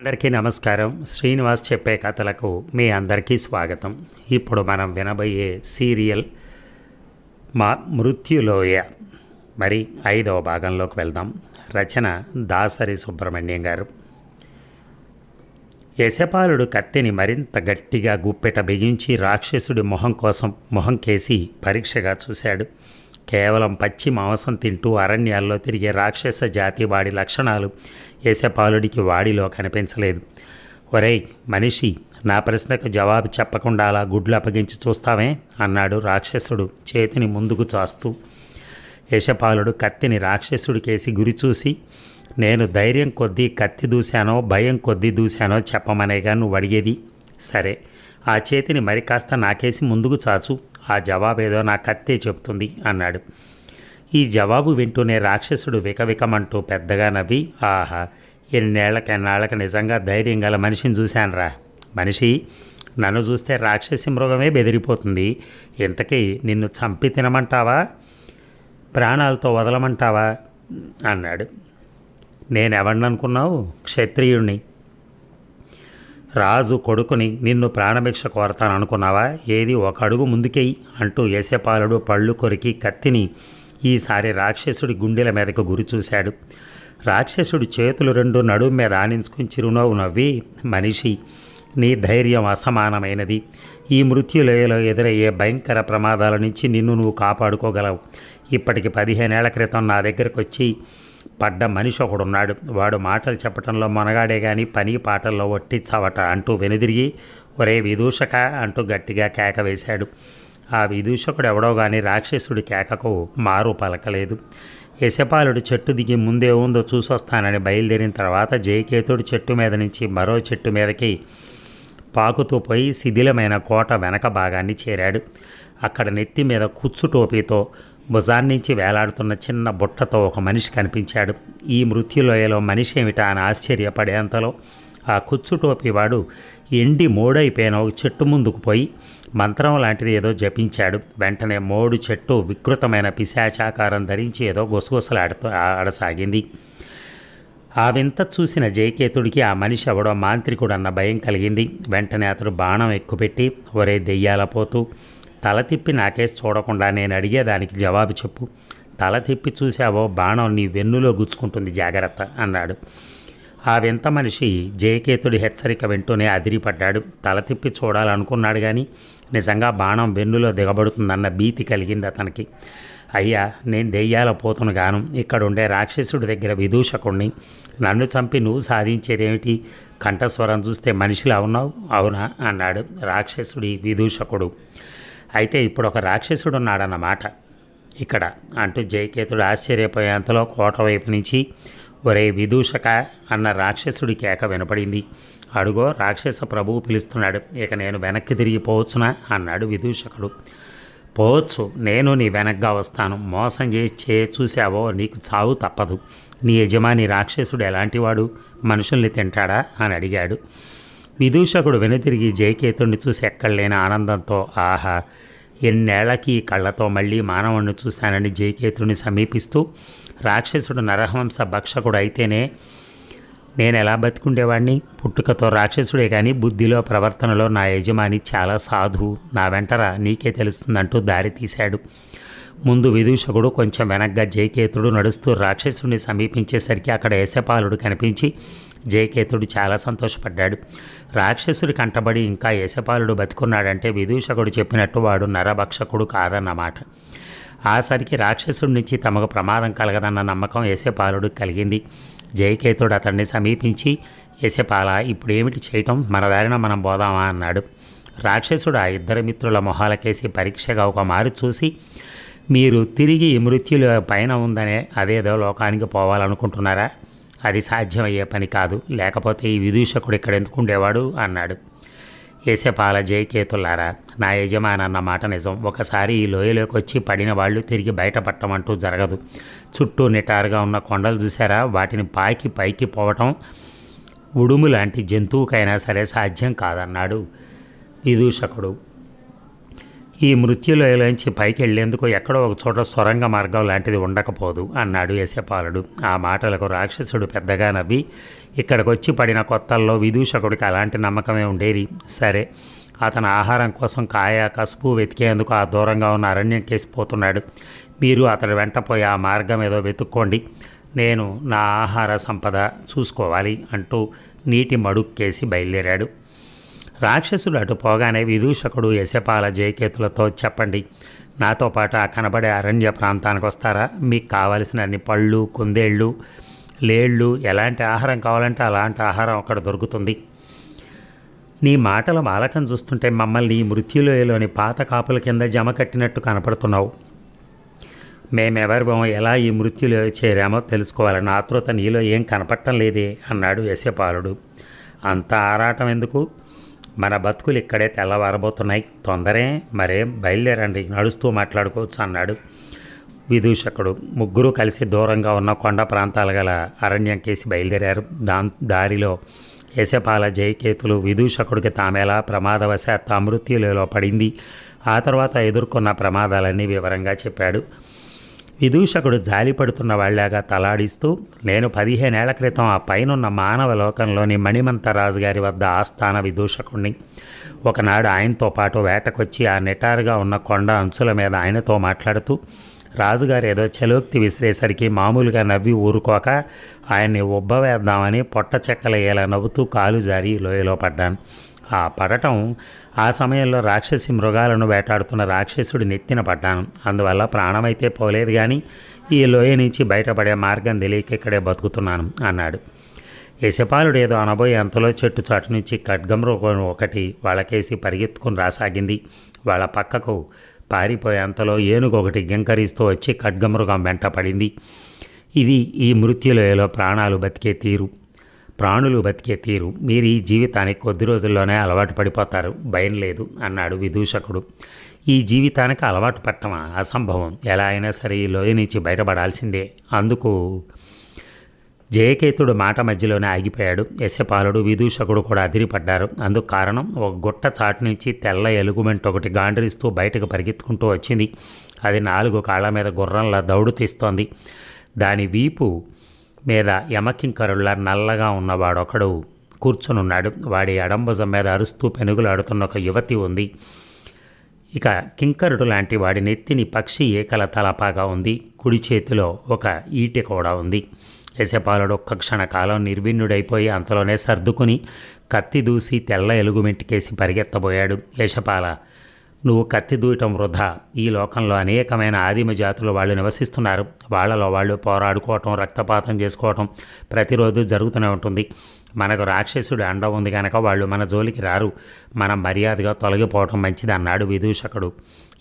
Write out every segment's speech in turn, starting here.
అందరికీ నమస్కారం. శ్రీనివాస్ చెప్పే కథలకు మీ అందరికీ స్వాగతం. ఇప్పుడు మనం వినబోయే సీరియల్ మా మృత్యులోయ. మరి ఐదవ భాగంలోకి వెళ్దాం. రచన దాసరి సుబ్రహ్మణ్యం గారు. యశపాలుడు కత్తిని మరింత గట్టిగా గుప్పెట బిగించి రాక్షసుడి మొహం కోసం మొహం కేసి పరీక్షగా చూశాడు. కేవలం పచ్చి మాంసం తింటూ అరణ్యాల్లో తిరిగే రాక్షస జాతి వాడి లక్షణాలు యశపాలుడికి వాడిలో కనిపించలేదు. ఒరేయ్ మనిషి నా ప్రశ్నకు జవాబు చెప్పకుండా అలా గుడ్లు అప్పగించి చూస్తావే? అన్నాడు రాక్షసుడు చేతిని ముందుకు చాస్తూ. యశపాలుడు కత్తిని రాక్షసుడికేసి గురిచూసి నేను ధైర్యం కొద్దీ కత్తి దూశానో భయం కొద్దీ దూశానో చెప్పమనేగా నువ్వు అడిగేది? సరే ఆ చేతిని మరి కాస్త నాకేసి ముందుకు చాచు. ఆ జవాబేదో నా కత్తే చెప్తుంది అన్నాడు. ఈ జవాబు వింటూనే రాక్షసుడు వికవికమంటూ పెద్దగా నవ్వి ఆహా ఎన్నేళ్ళకెన్నాళ్ళకి నిజంగా ధైర్యం గల మనిషిని చూశానురా. మనిషి నన్ను చూస్తే రాక్షసి మృగమే బెదిరిపోతుంది. ఇంతకీ నిన్ను చంపి తినమంటావా? ప్రాణాలతో వదలమంటావా? అన్నాడు. నేనెవడిననుకున్నావు క్షత్రియుణ్ణి. రాజు కొడుకుని నిన్ను ప్రాణభిక్ష కోరతాను అనుకున్నావా ఏది ఒక అడుగు ముందుకేయి అంటూ యశపాలుడు పళ్ళు కొరికి కత్తిని ఈసారి రాక్షసుడి గుండెల మీదకు గురి చూశాడు రాక్షసుడి చేతులు రెండు నడుము మీద ఆనించుకుని చిరునవ్వు నవ్వి మనిషి నీ ధైర్యం అసమానమైనది. ఈ మృత్యులయలో ఎదురయ్యే భయంకర ప్రమాదాల నుంచి నిన్ను నువ్వు కాపాడుకోగలవు. ఇప్పటికి పదిహేనేళ్ళ క్రితం నా దగ్గరకు వచ్చి పడ్డ మనిషి ఒకడున్నాడు. వాడు మాటలు చెప్పటంలో మొనగాడే గాని పని పాటల్లో ఒట్టిచ్చవట అంటూ వెనుదిరిగి ఒరే విదూషక అంటూ గట్టిగా కేక వేశాడు. ఆ విదూషకుడు ఎవడో గాని రాక్షసుడి కేకకు మారు పలకలేదు. యశపాలుడు చెట్టు దిగి ముందే ఉందో చూసొస్తానని బయలుదేరిన తర్వాత జయకేతుడు చెట్టు మీద నుంచి మరో చెట్టు మీదకి పాకుతూ పోయి శిథిలమైన కోట వెనక భాగాన్ని చేరాడు. అక్కడ నెత్తి మీద కుచ్చు టోపీతో భుజాన్నించి వేలాడుతున్న చిన్న బుట్టతో ఒక మనిషి కనిపించాడు. ఈ మృత్యులోయలో మనిషి ఏమిటా అని ఆశ్చర్యపడేంతలో ఆ కుచ్చు టోపీ వాడు ఎండి మోడైపోయిన ఒక చెట్టు ముందుకు పోయి మంత్రం లాంటిది ఏదో జపించాడు. వెంటనే మోడు చెట్టు వికృతమైన పిశాచాకారం ధరించి ఏదో గుసగుసలాడుతూ ఆడసాగింది. ఆ వింత చూసిన జయకేతుడికి ఆ మనిషి ఎవడో మాంత్రికుడు అన్న భయం కలిగింది. వెంటనే అతడు బాణం ఎక్కుపెట్టి ఒరే దెయ్యాల పోతూ తల తిప్పి నాకేసి చూడకుండా నేను అడిగేదానికి జవాబు చెప్పు. తల తిప్పి చూసావో బాణం నీ వెన్నులో గుచ్చుకుంటుంది జాగ్రత్త అన్నాడు. ఆ వింత మనిషి జయకేతుడి హెచ్చరిక వింటూనే అదిరిపడ్డాడు. తల తిప్పి చూడాలనుకున్నాడు కానీ నిజంగా బాణం వెన్నులో దిగబడుతుందన్న భీతి కలిగింది అతనికి. అయ్యా నేను దెయ్యాల పోతును గాను. ఇక్కడ ఉండే రాక్షసుడి దగ్గర విదూషకుణ్ణి. నన్ను చంపి నువ్వు సాధించేదేమిటి? కంఠస్వరం చూస్తే మనిషిలా ఉన్నావు? అవునా? అన్నాడు రాక్షసుడి విదూషకుడు. అయితే ఇప్పుడు ఒక రాక్షసుడు ఉన్నాడన్నమాట ఇక్కడ అంటూ జయకేతుడు ఆశ్చర్యపోయేంతలో కోట వైపు నుంచి ఒరే విదూషక అన్న రాక్షసుడి కేక వినపడింది. అడుగో రాక్షస ప్రభువు పిలుస్తున్నాడు. ఇక నేను వెనక్కి తిరిగిపోవచ్చునా అన్నాడు విదూషకుడు. పోవచ్చు నేను నీ వెనక్గా వస్తాను. మోసం చేసి చే చూసావో నీకు చావు తప్పదు. నీ యజమాని రాక్షసుడు ఎలాంటివాడు? మనుషుల్ని తింటాడా? అని అడిగాడు. విదూషకుడు వెనుతిరిగి జయకేతుడిని చూసి ఎక్కడలేని ఆనందంతో ఆహా ఎన్నేళ్ళకి కళ్ళతో మళ్ళీ మానవుణ్ణి చూశానని జయకేతుడిని సమీపిస్తూ రాక్షసుడు నరహంస భక్షకుడు అయితేనే నేను ఎలా బతికుండేవాడిని పుట్టుకతో రాక్షసుడే కానీ బుద్ధిలో ప్రవర్తనలో నా యజమాని చాలా సాధువు. నా వెంటరా నీకే తెలుస్తుందంటూ దారి తీశాడు. ముందు విదూషకుడు కొంచెం వెనగ్గా జయకేతుడు నడుస్తూ రాక్షసుడిని సమీపించేసరికి అక్కడ యశపాలుడు కనిపించి జయకేతుడు చాలా సంతోషపడ్డాడు. రాక్షసుడి కంటబడి ఇంకా యశపాలుడు బతికున్నాడంటే విదూషకుడు చెప్పినట్టు వాడు నరభక్షకుడు కాదన్నమాట. ఆసరికి రాక్షసుడి నుంచి తమకు ప్రమాదం కలగదన్న నమ్మకం యశపాలుడు కలిగింది. జయకేతుడు అతన్ని సమీపించి యశపాల ఇప్పుడు ఏమిటి చేయటం? మన దారిన మనం పోదామా? అన్నాడు. రాక్షసుడు ఆ ఇద్దరు మిత్రుల మొహాలకేసి పరీక్షగా ఒక మారు చూసి మీరు తిరిగి మృత్యుల పైన ఉందనే అదేదో లోకానికి పోవాలనుకుంటున్నారా? అది సాధ్యమయ్యే పని కాదు. లేకపోతే ఈ విదూషకుడు ఇక్కడ ఎందుకు ఉండేవాడు? అన్నాడు. ఏసేపాల జయకేతులారా నా యజమాని అన్న మాట నిజం. ఒకసారి ఈ లోయలోకి వచ్చి పడిన వాళ్ళు తిరిగి బయటపడటమంటూ జరగదు. చుట్టూ నిటారుగా ఉన్న కొండలు చూసారా వాటిని పాకి పైకి పోవటం ఉడుము లాంటి జంతువుకైనా సరే సాధ్యం కాదన్నాడు విదూషకుడు. ఈ మృత్యులయలోంచి పైకి వెళ్ళేందుకు ఎక్కడో ఒక చోట సొరంగ మార్గం లాంటిది ఉండకపోదు అన్నాడు యశపాలుడు ఆ మాటలకు రాక్షసుడు పెద్దగా నవ్వి ఇక్కడికొచ్చి పడిన కొత్తల్లో విదూషకుడికి అలాంటి నమ్మకమే ఉండేది. సరే అతను ఆహారం కోసం కాయ కసుపు వెతికేందుకు ఆ దూరంగా ఉన్న అరణ్యం కేసిపోతున్నాడు. మీరు అతడు వెంటపోయి ఆ మార్గం ఏదో వెతుక్కోండి. నేను నా ఆహార సంపద చూసుకోవాలి అంటూ నీటి మడుక్కేసి బయలుదేరాడు. రాక్షసుడు అటు పోగానే విదూషకుడు యశపాల జయకేతులతో చెప్పండి. నాతో పాటు ఆ కనబడే అరణ్య ప్రాంతానికి వస్తారా? మీకు కావలసిన అన్ని పళ్ళు కుందేళ్ళు లేళ్ళు ఎలాంటి ఆహారం కావాలంటే అలాంటి ఆహారం అక్కడ దొరుకుతుంది. నీ మాటల మాలకం చూస్తుంటే మమ్మల్ని ఈ మృత్యులోయలోని పాత కాపుల కింద జమ కట్టినట్టు కనపడుతున్నావు. మేమెవరిమో ఎలా ఈ మృత్యులో చేరామో తెలుసుకోవాలని ఆతృత నీలో ఏం కనపడటం లేదే అన్నాడు యశపాలుడు. అంత ఆరాటం ఎందుకు? మన బతుకులు ఇక్కడే తెల్లవారబోతున్నాయి. తొందరే మరే బయలుదేరండి నడుస్తూ మాట్లాడుకోవచ్చు అన్నాడు విదూషకుడు. ముగ్గురు కలిసి దూరంగా ఉన్న కొండ ప్రాంతాలు గల అరణ్యం కేసి బయలుదేరారు. దా దారిలో యశపాల జయకేతులు విదూషకుడికి తామెలా ప్రమాదవశాత్తు అమృత్యులలో పడింది. ఆ తర్వాత ఎదుర్కొన్న ప్రమాదాలన్నీ వివరంగా చెప్పాడు. విదూషకుడు జాలిపడుతున్న వాళ్ళగా తలాడిస్తూ నేను పదిహేనేళ్ళ క్రితం ఆ పైనున్న మానవ లోకంలోని మణిమంత గారి వద్ద ఆస్థాన విదూషకుణ్ణి. ఒకనాడు ఆయనతో పాటు వేటకొచ్చి ఆ నిటారుగా ఉన్న కొండ అంచుల మీద ఆయనతో మాట్లాడుతూ రాజుగారు ఏదో చలోక్తి విసిరేసరికి మామూలుగా నవ్వి ఊరుకోక ఆయన్ని ఉబ్బవేద్దామని పొట్ట చెక్కలయ్యేలా నవ్వుతూ కాలు జారి లోయలో పడ్డాను. ఆ పడటం ఆ సమయంలో రాక్షసి మృగాలను వేటాడుతున్న రాక్షసుడి నెత్తిన పడ్డాను. అందువల్ల ప్రాణమైతే పోలేదు కానీ ఈ లోయ నుంచి బయటపడే మార్గం తెలియక ఇక్కడే బతుకుతున్నాను అన్నాడు. యశపాలుడు ఏదో అనబోయే అంతలో చెట్టు చాటు నుంచి ఖడ్గమృగం ఒకటి వాళ్ళకేసి పరిగెత్తుకుని రాసాగింది. వాళ్ళ పక్కకు పారిపోయే అంతలో ఏనుగు ఒకటి గింకరిస్తూ వచ్చి ఖడ్గమృగం వెంట పడింది. ఇది ఈ మృత్యులోయలో ప్రాణాలు బతికే తీరు. ప్రాణులు బతికే తీరు. మీరు ఈ జీవితానికి కొద్ది రోజుల్లోనే అలవాటు పడిపోతారు. భయం లేదు అన్నాడు విదూషకుడు. ఈ జీవితానికి అలవాటు పట్టమా? అసంభవం. ఎలా అయినా సరే ఈ లోయ నుంచి బయటపడాల్సిందే. అందుకు జయకేతుడు మాట మధ్యలోనే ఆగిపోయాడు. యశపాలుడు విదూషకుడు కూడా అదిరిపడ్డారు. అందుకు కారణం ఒక గుట్ట చాటు నుంచి తెల్ల ఎలుగుమెంట్ ఒకటి గాండ్రిస్తూ బయటకు పరిగెత్తుకుంటూ వచ్చింది. అది నాలుగు కాళ్ళ మీద గుర్రంలా దౌడు తీస్తోంది. దాని వీపు మీద యమకింకరుల్లా నల్లగా ఉన్నవాడొకడు కూర్చొనున్నాడు. వాడి అడంబుజం మీద అరుస్తూ పెనుగులాడుతున్న ఒక యువతి ఉంది. ఇక కింకరుడు లాంటి వాడి నెత్తిని పక్షి ఏకల తలపాగా ఉంది. కుడి చేతిలో ఒక ఈటె కూడా ఉంది. యశపాలుడు ఒక్క క్షణకాలం నిర్విన్నుడైపోయి అంతలోనే సర్దుకుని కత్తి దూసి తెల్ల ఎలుగుమెంటికేసి పరిగెత్తబోయాడు. యశపాల నువ్వు కత్తి దూయటం వృధా. ఈ లోకంలో అనేకమైన ఆదిమ జాతులు వాళ్ళు నివసిస్తున్నారు. వాళ్ళలో వాళ్ళు పోరాడుకోవటం రక్తపాతం చేసుకోవటం ప్రతిరోజు జరుగుతూనే ఉంటుంది. మనకు రాక్షసుడు అండ ఉంది కనుక వాళ్ళు మన జోలికి రారు. మనం మర్యాదగా తొలగిపోవటం మంచిది అన్నాడు విదూషకుడు.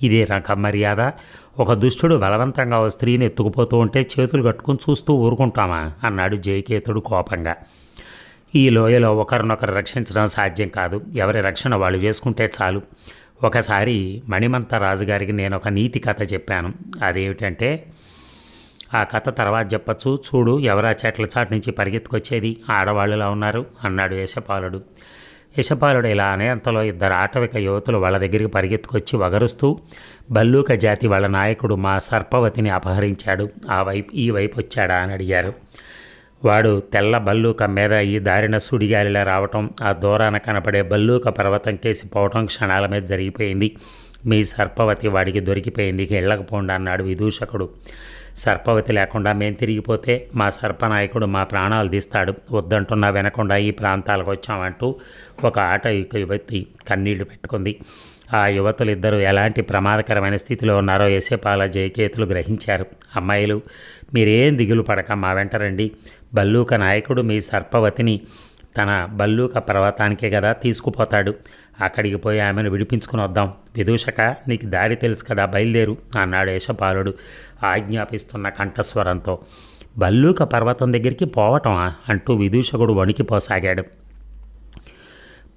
ఇదే రకం మర్యాద? ఒక దుష్టుడు బలవంతంగా ఓ స్త్రీని ఎత్తుకుపోతూ ఉంటే చేతులు కట్టుకుని చూస్తూ ఊరుకుంటామా? అన్నాడు జయకేతుడు కోపంగా. ఈ లోయలో ఒకరినొకరు రక్షించడం సాధ్యం కాదు. ఎవరి రక్షణ వాళ్ళు చేసుకుంటే చాలు. ఒకసారి మణిమంత రాజుగారికి నేను ఒక నీతి కథ చెప్పాను. అదేమిటంటే ఆ కథ తర్వాత చెప్పచ్చు. చూడు ఎవరా చెట్ల చాటు నుంచి పరిగెత్తుకొచ్చేది? ఆడవాళ్ళులా ఉన్నారు అన్నాడు యశపాలుడు. యశపాలుడు ఇలా అనే అంతలో ఇద్దరు ఆటవిక యువతులు వాళ్ళ దగ్గరికి పరిగెత్తుకొచ్చి వగరుస్తూ బల్లూక జాతి వాళ్ళ నాయకుడు మా సర్పవతిని అపహరించాడు. ఆ వైపు ఈ వైపు వచ్చాడా అని అడిగారు. వాడు తెల్ల బల్లూక మీద ఈ దారిన సుడిగాలిలా రావటం ఆ దూరాన కనపడే బల్లూక పర్వతం కేసి పోవటం క్షణాల మీద జరిగిపోయింది. మీ సర్పవతి వాడికి దొరికిపోయింది. వెళ్ళకపోండి అన్నాడు విదూషకుడు. సర్పవతి లేకుండా మేం తిరిగిపోతే మా సర్పనాయకుడు మా ప్రాణాలు తీస్తాడు. వద్దంటున్నా వినకుండా ఈ ప్రాంతాలకు వచ్చామంటూ ఒక ఆట యువతి కన్నీళ్ళు పెట్టుకుంది. ఆ యువతులిద్దరూ ఎలాంటి ప్రమాదకరమైన స్థితిలో ఉన్నారో యశపాల జయకేతులు గ్రహించారు. అమ్మాయిలు మీరేం దిగులు పడక మా వెంట రండి. బల్లూక నాయకుడు మీ సర్పవతిని తన బల్లూక పర్వతానికే కదా తీసుకుపోతాడు. అక్కడికి పోయి ఆమెను విడిపించుకుని వద్దాం. విదూషక నీకు దారి తెలుసు కదా బయలుదేరు అన్నాడు యశపాలుడు ఆజ్ఞాపిస్తున్న కంఠస్వరంతో. బల్లూక పర్వతం దగ్గరికి పోవటం అంటూ విదూషకుడు వణికిపోసాగాడు.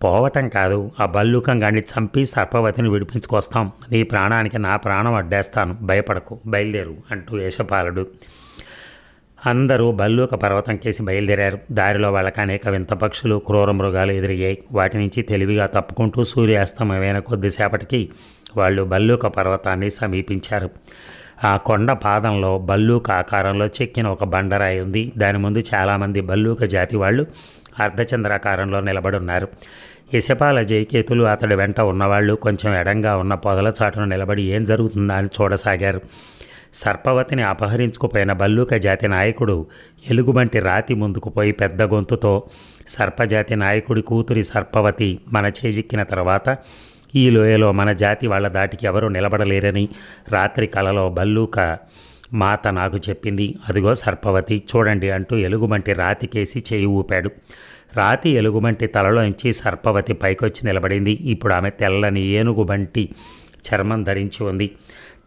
పోవటం కాదు ఆ బల్లూకం గాని చంపి సర్పవతిని విడిపించుకొస్తాం. నీ ప్రాణానికి నా ప్రాణం అడ్డేస్తాను. భయపడకు బయలుదేరు అంటూ యేషపాలుడు. అందరూ బల్లూక పర్వతం కేసి బయలుదేరారు. దారిలో వాళ్ళకి అనేక వింత పక్షులు క్రూర మృగాలు ఎదురయ్యాయి. వాటి నుంచి తెలివిగా తప్పుకుంటూ సూర్యాస్తమయమైన కొద్దిసేపటికి వాళ్ళు బల్లూక పర్వతాన్ని సమీపించారు. ఆ కొండ పాదంలో బల్లూక ఆకారంలో చెక్కిన ఒక బండరాయి ఉంది. దాని ముందు చాలామంది బల్లూక జాతి వాళ్ళు అర్ధచంద్రాకారంలో నిలబడి ఉన్నారు యశపాల జయకేతులు అతడి వెంట ఉన్నవాళ్ళు కొంచెం ఎడంగా ఉన్న పొదల చాటును నిలబడి ఏం జరుగుతుందా అని చూడసాగారు. సర్పవతిని అపహరించుకుపోయిన బల్లూక జాతి నాయకుడు ఎలుగుబంటి రాతి ముందుకు పోయి పెద్ద గొంతుతో సర్పజాతి నాయకుడి కూతురి సర్పవతి మన చేజిక్కిన తర్వాత ఈ లోయలో మన జాతి వాళ్ళ దాటికి ఎవరూ నిలబడలేరని రాత్రి కలలో బల్లూక మాత నాకు చెప్పింది. అదిగో సర్పవతి చూడండి అంటూ ఎలుగుబంటి రాతికేసి చేయి ఊపాడు. రాతి ఎలుగుబంటి తలలోంచి సర్పవతి పైకొచ్చి నిలబడింది. ఇప్పుడు ఆమె తెల్లని ఏనుగుబంటి చర్మం ధరించి ఉంది.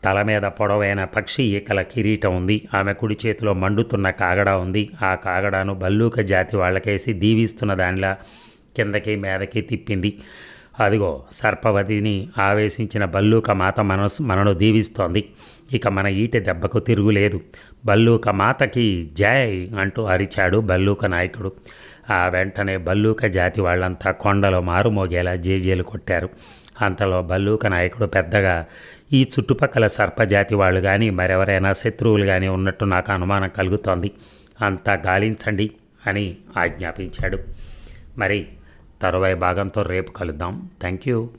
తల మీద పొడవైన పక్షి ఈకల కిరీటం ఉంది. ఆమె కుడి చేతిలో మండుతున్న కాగడ ఉంది. ఆ కాగడాను బల్లూక జాతి వాళ్ళకేసి దీవిస్తున్న దానిలా కిందకి మీదకి తిప్పింది. అదిగో సర్పవతిని ఆవేశించిన బల్లూక మాత మనసు మనను దీవిస్తోంది. ఇక మన ఈటె దెబ్బకు తిరుగులేదు. బల్లూక మాతకి జై అంటూ అరిచాడు బల్లూక నాయకుడు. ఆ వెంటనే బల్లూక జాతి వాళ్ళంతా కొండలో మారుమోగేలా జేజేలు కొట్టారు. అంతలో బల్లూక నాయకుడు పెద్దగా ఈ చుట్టుపక్కల సర్పజాతి వాళ్ళు కానీ మరెవరైనా శత్రువులు కానీ ఉన్నట్టు నాకు అనుమానం కలుగుతోంది. అంతా గాలించండి అని ఆజ్ఞాపించాడు. మరి తరువాయి భాగంతో రేపు కలుద్దాం. Thank you